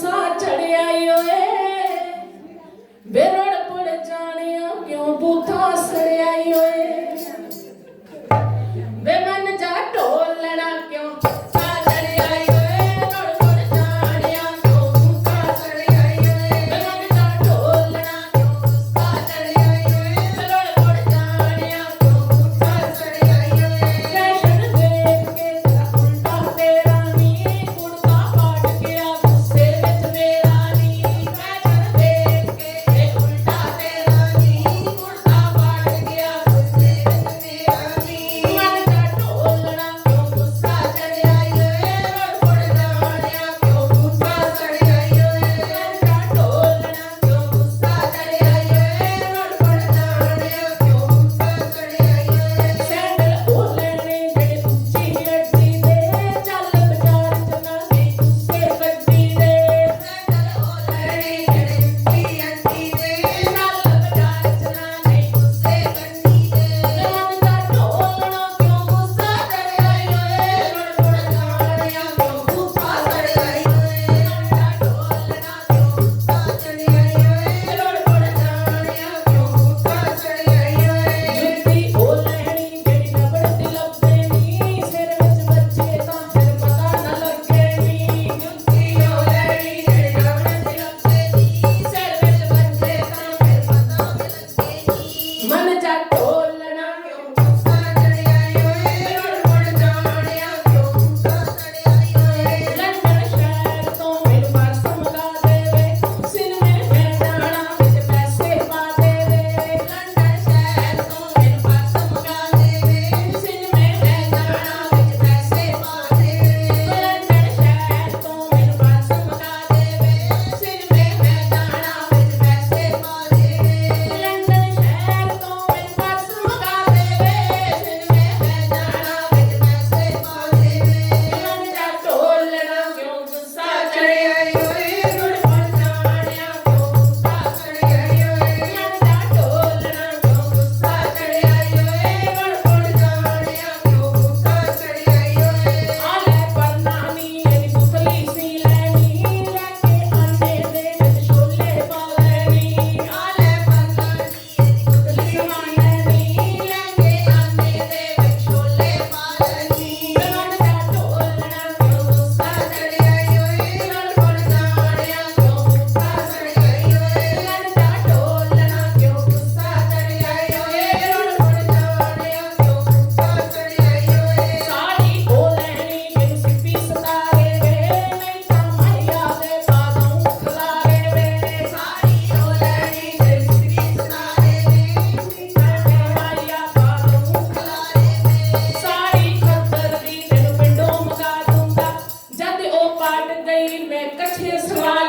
ਗੁੱਸਾ ਚੜਿਆ ਓਏ। ਬੇਰੜ ਪੜ ਜਾਣਿਆ ਕਿਉਂ ਬੂਥਾ ਸੜਿਆ ਓਏ। వెనక చేసిన